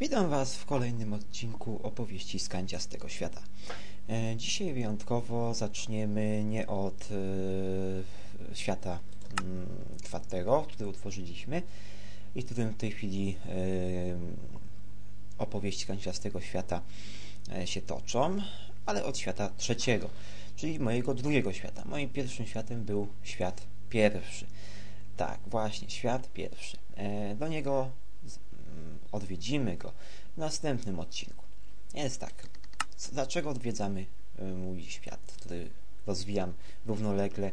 Witam Was w kolejnym odcinku opowieści z kanciastego świata. E, dzisiaj wyjątkowo zaczniemy nie od e, świata mm, czwartego, który utworzyliśmy i którym w tej chwili e, opowieści kanciastego świata e, się toczą, ale od świata trzeciego, czyli mojego drugiego świata. Moim pierwszym światem był świat pierwszy. Tak, właśnie, świat pierwszy. E, do niego mm, odwiedzimy go w następnym odcinku. Więc tak, dlaczego odwiedzamy e, mój świat, który rozwijam równolegle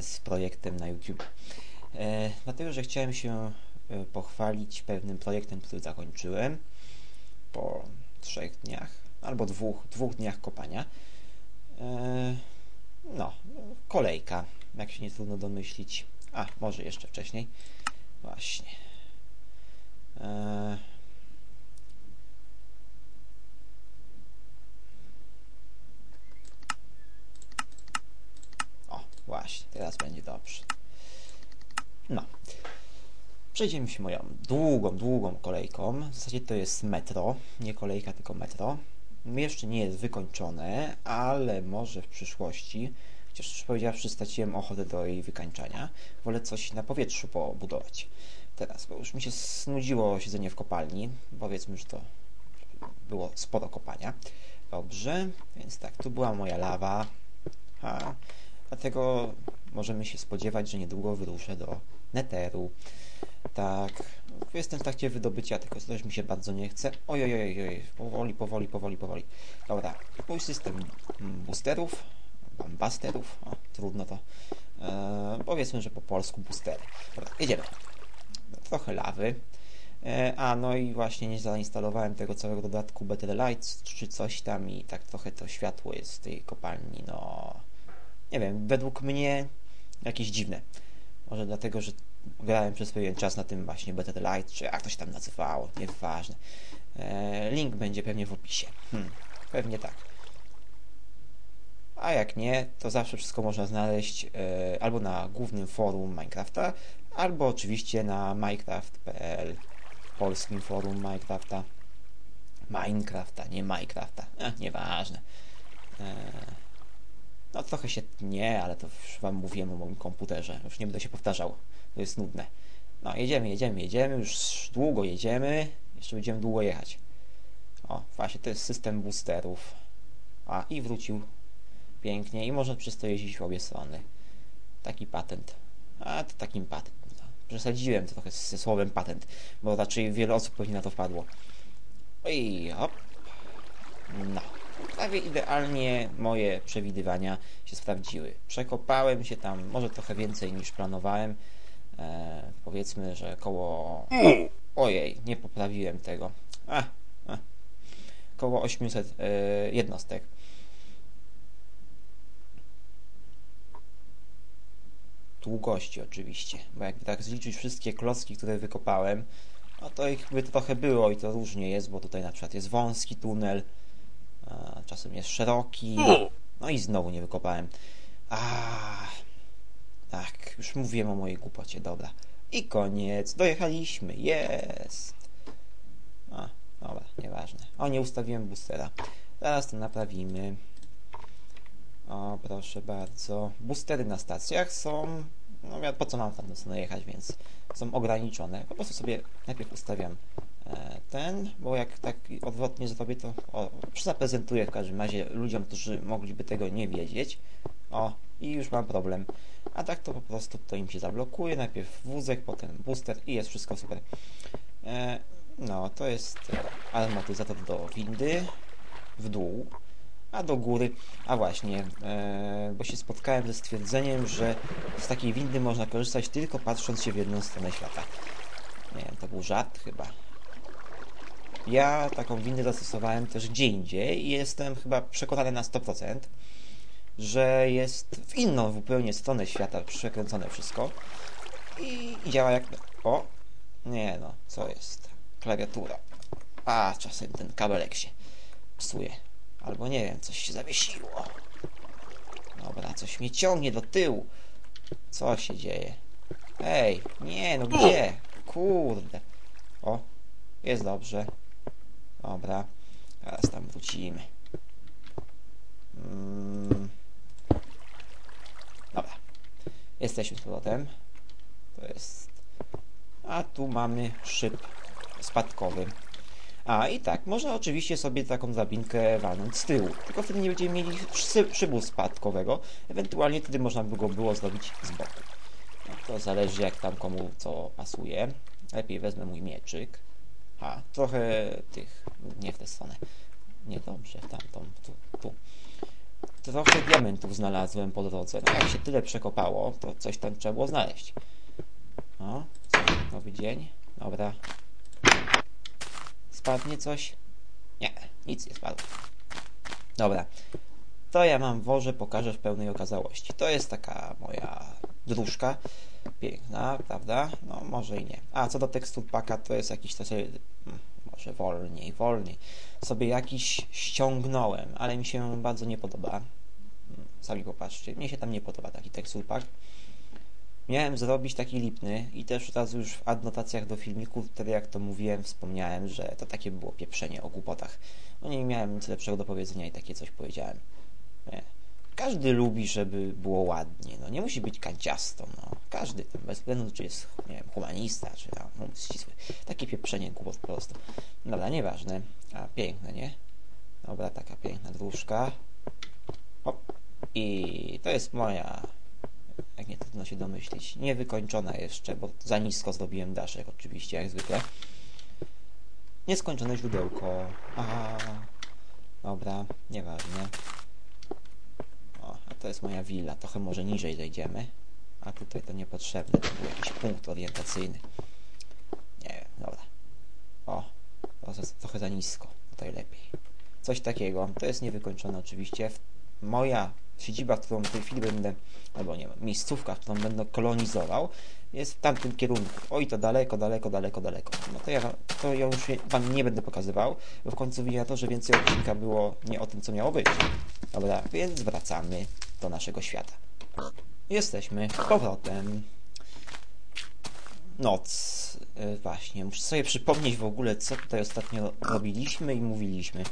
z projektem na YouTube? Dlatego, że chciałem się pochwalić pewnym projektem, który zakończyłem po trzech dniach albo dwóch, dwóch dniach kopania. No, kolejka, jak się nie trudno domyślić. A, może jeszcze wcześniej. Właśnie. Eee... O, właśnie, teraz będzie dobrze. No. Przejdziemy się moją długą, długą kolejką. W zasadzie to jest metro, nie kolejka, tylko metro. Jeszcze nie jest wykończone, ale może w przyszłości Chociaż już powiedziawszy, straciłem ochotę do jej wykańczania. Wolę coś na powietrzu pobudować. Teraz, bo już mi się snudziło siedzenie w kopalni. Powiedzmy, że to było sporo kopania. Dobrze, więc tak, tu była moja lawa. A, dlatego możemy się spodziewać, że niedługo wyruszę do Netheru. Tak, jestem w trakcie wydobycia, tylko coś mi się bardzo nie chce. Oj, oj, oj, oj, powoli, powoli, powoli, powoli. Dobra, mój system boosterów boosterów. O, trudno to. E, powiedzmy, że po polsku boostery. Dobra, jedziemy. Trochę lawy. E, a, no i właśnie nie zainstalowałem tego całego dodatku Better Lights czy coś tam i tak trochę to światło jest w tej kopalni, no... Nie wiem, według mnie jakieś dziwne. Może dlatego, że grałem przez pewien czas na tym właśnie Better Light, czy jak to się tam nazywało, nieważne. E, link będzie pewnie w opisie. Hmm, pewnie tak a jak nie, to zawsze wszystko można znaleźć e, albo na głównym forum Minecrafta, albo oczywiście na minecraft.pl, polskim forum Minecrafta. Minecrafta, nie Minecrafta, e, nieważne. E, no trochę się nie, ale to już Wam mówiłem o moim komputerze, już nie będę się powtarzał, to jest nudne. No jedziemy, jedziemy, jedziemy, już długo jedziemy, jeszcze będziemy długo jechać. O, właśnie, to jest system boosterów. A, i wrócił pięknie i można przez to jeździć w obie strony. Taki patent. A to takim patent. No. Przesadziłem to trochę ze słowem patent, bo raczej wiele osób pewnie na to wpadło. I hop. No. Prawie idealnie moje przewidywania się sprawdziły. Przekopałem się tam może trochę więcej niż planowałem. E, powiedzmy, że koło... Ojej, nie poprawiłem tego. A, a. Koło 800 e, jednostek. Długości oczywiście, bo jakby tak zliczyć wszystkie klocki, które wykopałem, no to ich by trochę było i to różnie jest, bo tutaj na przykład jest wąski tunel, czasem jest szeroki, no i znowu nie wykopałem. A, tak, już mówiłem o mojej głupocie, dobra. I koniec, dojechaliśmy, jest. A, dobra, nieważne. O, nie ustawiłem boostera. Zaraz to naprawimy. O, proszę bardzo. Boostery na stacjach są... No po co mam tam do jechać, więc są ograniczone. Po prostu sobie najpierw ustawiam e, ten, bo jak tak odwrotnie zrobię, to o, zaprezentuję w każdym razie ludziom, którzy mogliby tego nie wiedzieć. O, i już mam problem. A tak to po prostu to im się zablokuje. Najpierw wózek, potem booster i jest wszystko super. E, no, to jest armatyzator do windy w dół a do góry. A właśnie, e, bo się spotkałem ze stwierdzeniem, że z takiej windy można korzystać tylko patrząc się w jedną stronę świata. Nie wiem, to był żart chyba. Ja taką windę zastosowałem też gdzie indziej i jestem chyba przekonany na 100%, że jest w inną zupełnie stronę świata przekręcone wszystko i, działa jak... O! Nie no, co jest? Klawiatura. A, czasem ten kabelek się psuje. Albo nie wiem, coś się zawiesiło. Dobra, coś mnie ciągnie do tyłu. Co się dzieje? Ej, nie, no gdzie? Kurde. O, jest dobrze. Dobra, teraz tam wrócimy. Mm. Dobra, jesteśmy z powrotem. To jest... A tu mamy szyb spadkowy. A i tak, można oczywiście sobie taką zabinkę walnąć z tyłu, tylko wtedy nie będziemy mieli szy- szybu spadkowego, ewentualnie wtedy można by go było zrobić z boku. No, to zależy jak tam komu co pasuje. Lepiej wezmę mój mieczyk. A, trochę tych, nie w tę stronę. Nie dobrze, w tamtą, tu, tu. Trochę diamentów znalazłem po drodze. No, jak się tyle przekopało, to coś tam trzeba było znaleźć. O, co, nowy dzień. Dobra, Spadnie coś? Nie, nic nie spadło. Dobra. To ja mam woże, pokażę w pełnej okazałości. To jest taka moja dróżka. Piękna, prawda? No, może i nie. A, co do tekstur paka, to jest jakiś sobie... hmm, Może wolniej, wolniej. Sobie jakiś ściągnąłem, ale mi się bardzo nie podoba. Hmm, Sami popatrzcie. Mnie się tam nie podoba taki tekstur pak. Miałem zrobić taki lipny i też od razu już w adnotacjach do filmiku, wtedy jak to mówiłem, wspomniałem, że to takie było pieprzenie o głupotach. No nie miałem nic lepszego do powiedzenia i takie coś powiedziałem. Nie. Każdy lubi, żeby było ładnie, no nie musi być kanciasto, no. Każdy tam, bez względu czy jest, nie wiem, humanista, czy tam, no, ścisły. Takie pieprzenie głupot po prostu. Dobra, nieważne. A, piękne, nie? Dobra, taka piękna dróżka. Hop. I to jest moja jak nie trudno się domyślić. Niewykończona jeszcze, bo za nisko zrobiłem daszek, oczywiście, jak zwykle. Nieskończone źródełko. Aha. Dobra, nieważne. O, a to jest moja willa. Trochę może niżej zejdziemy. A tutaj to niepotrzebne. To był jakiś punkt orientacyjny. Nie wiem, dobra. O, to jest trochę za nisko. Tutaj lepiej. Coś takiego. To jest niewykończone oczywiście. Moja siedziba, którą w tej chwili będę, albo nie wiem, miejscówka, którą będę kolonizował, jest w tamtym kierunku. Oj, to daleko, daleko, daleko, daleko. No to ja, to ja już Wam nie będę pokazywał, bo w końcu widać to, że więcej odcinka było nie o tym, co miało być. Dobra, więc wracamy do naszego świata. Jesteśmy powrotem. Noc. Yy, właśnie, muszę sobie przypomnieć w ogóle, co tutaj ostatnio robiliśmy i mówiliśmy.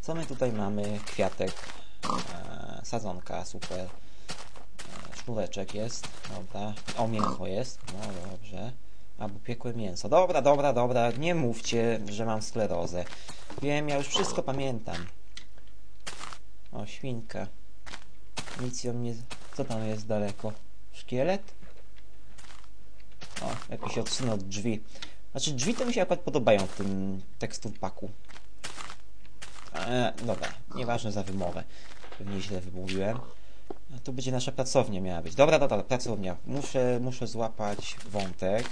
Co my tutaj mamy? Kwiatek, e, sadzonka, super. E, sznureczek jest, dobra. O, mięcho jest, no dobrze. Albo piekłe mięso. Dobra, dobra, dobra, nie mówcie, że mam sklerozę. Wiem, ja już wszystko pamiętam. O, świnka. Nic ją nie... Co tam jest daleko? Szkielet? O, lepiej się odsunę od drzwi. Znaczy, drzwi to mi się akurat podobają w tym tekstur paku. E, dobra, nieważne za wymowę. Pewnie źle wymówiłem. A tu będzie nasza pracownia miała być. Dobra, dobra, pracownia. Muszę, muszę złapać wątek.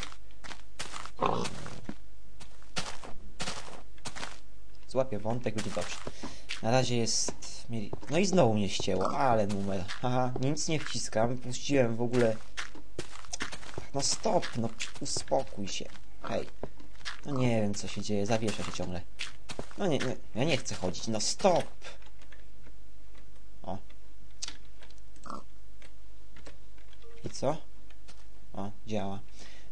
Złapię wątek, będzie dobrze. Na razie jest... No i znowu mnie ścięło, ale numer. Haha, nic nie wciskam. Puściłem w ogóle... No stop, no uspokój się. Hej. No nie wiem, co się dzieje. Zawiesza się ciągle. No nie, nie, ja nie chcę chodzić. No stop! O. I co? O, działa.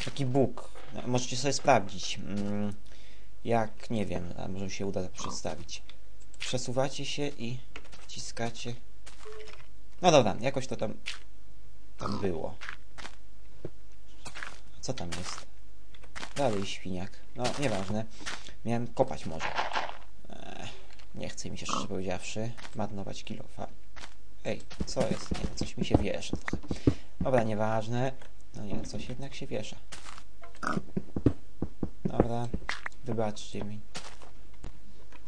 Taki bóg. Możecie sobie sprawdzić. Mm, jak, nie wiem, może mi się uda przedstawić. Przesuwacie się i wciskacie. No dobra, jakoś to tam tam było. Co tam jest? Dalej świniak. No, nieważne. Miałem kopać może. Nie chce mi się szczerze powiedziawszy marnować kilofa. Ej, co jest? Nie, coś mi się wiesza trochę. Dobra, nieważne. No nie, coś jednak się wiesza. Dobra, wybaczcie mi.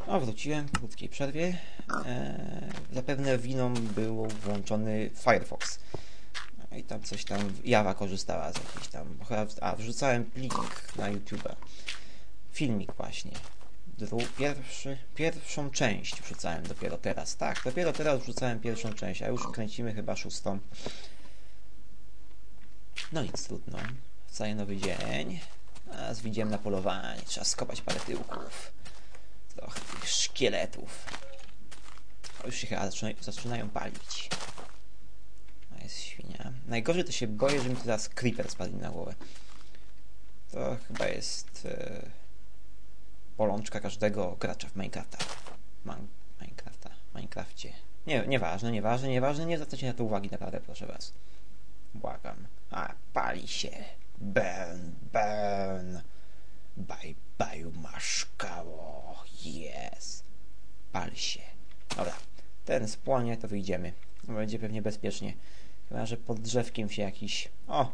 No, wróciłem po krótkiej przerwie. Eee, zapewne winą był włączony Firefox. No i tam coś tam Java korzystała z jakiejś tam. A, wrzucałem plik na YouTube'a. Filmik właśnie. Dru pierwszy, pierwszą część wrzucałem dopiero teraz. Tak, dopiero teraz wrzucałem pierwszą część, a już kręcimy chyba szóstą. No nic, trudno. Wcale nowy dzień. A z na polowanie. Trzeba skopać parę tyłków. Trochę tych szkieletów. O, już się chyba zaczynają, zaczynają palić. jest świnia. Najgorzej to się boję, że mi teraz creeper spadł na głowę. To chyba jest e, bolączka każdego gracza w Minecrafta. Man Minecrafta, Minecrafcie. Nie, nieważne, nieważne, nieważne, nie zwracajcie na to uwagi, naprawdę, proszę was. Błagam. A, pali się. Burn, burn. Bye, bye, maszkało. Yes. Pal się. Dobra, ten spłonie, to wyjdziemy. Będzie pewnie bezpiecznie. Chyba, że pod drzewkiem się jakiś... O!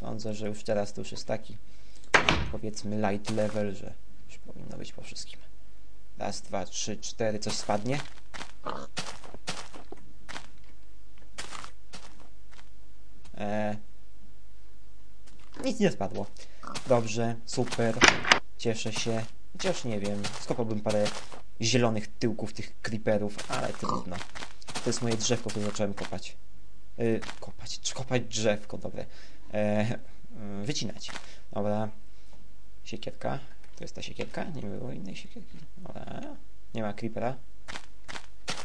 Sądzę, że już teraz to już jest taki powiedzmy light level, że już powinno być po wszystkim. Raz, dwa, trzy, cztery, coś spadnie. Eee, nic nie spadło. Dobrze, super, cieszę się. Chociaż nie wiem, skopałbym parę zielonych tyłków tych creeperów, ale trudno. To jest moje drzewko, które zacząłem kopać. Yy, kopać, kopać drzewko, dobre. Eee, wycinać. Dobra. Siekierka. To jest ta siekierka? Nie było innej siekierki. Dobra. Nie ma creepera.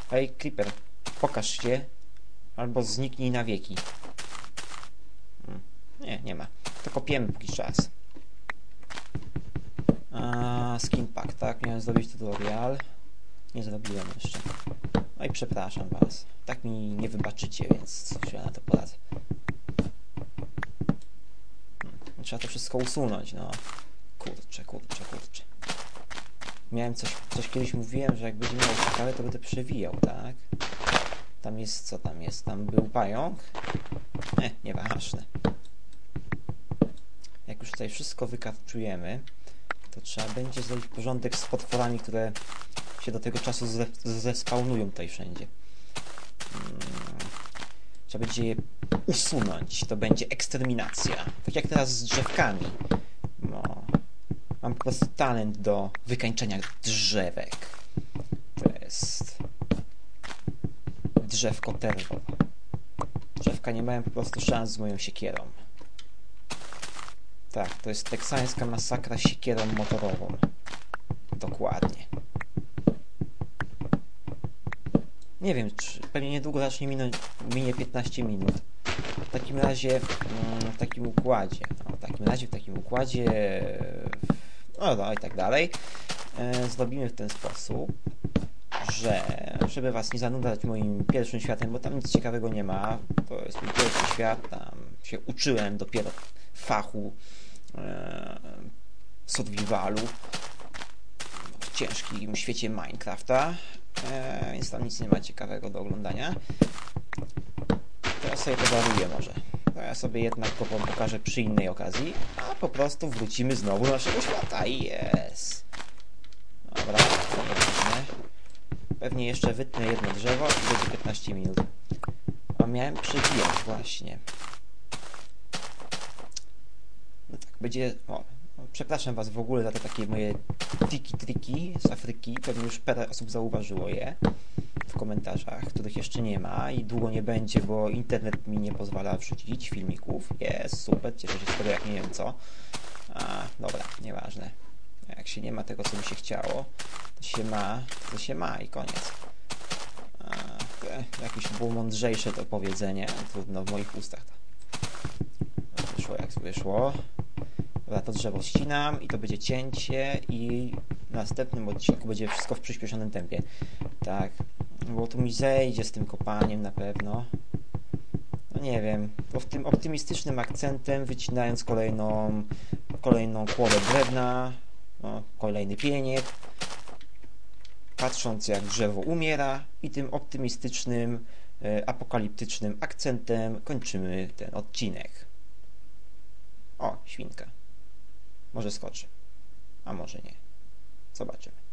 Hej, creeper. Pokaż się. Albo zniknij na wieki. Nie, ma. To kopiemy póki czas. A, skin pack, tak? Miałem zrobić tutorial. Nie zrobiłem jeszcze. No i przepraszam was. Tak mi nie wybaczycie, więc cóż ja na to poradzę. Hmm. Trzeba to wszystko usunąć, no. Kurczę, kurczę, kurczę. Miałem coś, coś kiedyś mówiłem, że jak będzie miał ciekawe, to będę przewijał, tak? Tam jest, co tam jest? Tam był pająk? Nie, nieważne. Jak już tutaj wszystko wykarczujemy, to trzeba będzie zrobić porządek z potworami, które się do tego czasu ze, zespawnują tutaj wszędzie. Hmm. Trzeba będzie je usunąć. To będzie eksterminacja. Tak jak teraz z drzewkami. No. Mam po prostu talent do wykańczenia drzewek. To jest drzewko terror. Drzewka nie mają po prostu szans z moją siekierą. Tak, to jest teksańska masakra siekierą motorową. Dokładnie. Nie wiem, czy pewnie niedługo zacznie minąć, minie 15 minut. W takim razie, mm, w takim układzie, no, w takim razie, w takim układzie, no, no i tak dalej, e, zrobimy w ten sposób, że, żeby was nie zanudzać moim pierwszym światem, bo tam nic ciekawego nie ma, to jest mój pierwszy świat, tam się uczyłem dopiero fachu e, survivalu w ciężkim świecie Minecrafta, e, więc tam nic nie ma ciekawego do oglądania. Teraz sobie to daruję może. To ja sobie jednak to pokażę przy innej okazji, a po prostu wrócimy znowu do naszego świata. Jest. Dobra, zobaczymy. Pewnie jeszcze wytnę jedno drzewo i będzie 15 minut. A miałem przewijać właśnie. No tak, będzie... O, przepraszam Was w ogóle za te takie moje tiki triki z Afryki. Pewnie już parę osób zauważyło je w komentarzach, których jeszcze nie ma i długo nie będzie, bo internet mi nie pozwala wrzucić filmików. Jest, super, cieszę się z tego jak nie wiem co. A, dobra, nieważne. Jak się nie ma tego, co mi się chciało, to się ma, to się ma i koniec. A, jakieś było mądrzejsze to powiedzenie, trudno w moich ustach to wyszło jak wyszło. To drzewo ścinam i to będzie cięcie i w następnym odcinku będzie wszystko w przyspieszonym tempie. Tak, bo tu mi zejdzie z tym kopaniem na pewno. No nie wiem, bo w tym optymistycznym akcentem, wycinając kolejną, kolejną kłodę drewna, no, kolejny pieniek, patrząc jak drzewo umiera i tym optymistycznym, e, apokaliptycznym akcentem kończymy ten odcinek. O, świnka. Może skoczy, a może nie. Zobaczymy.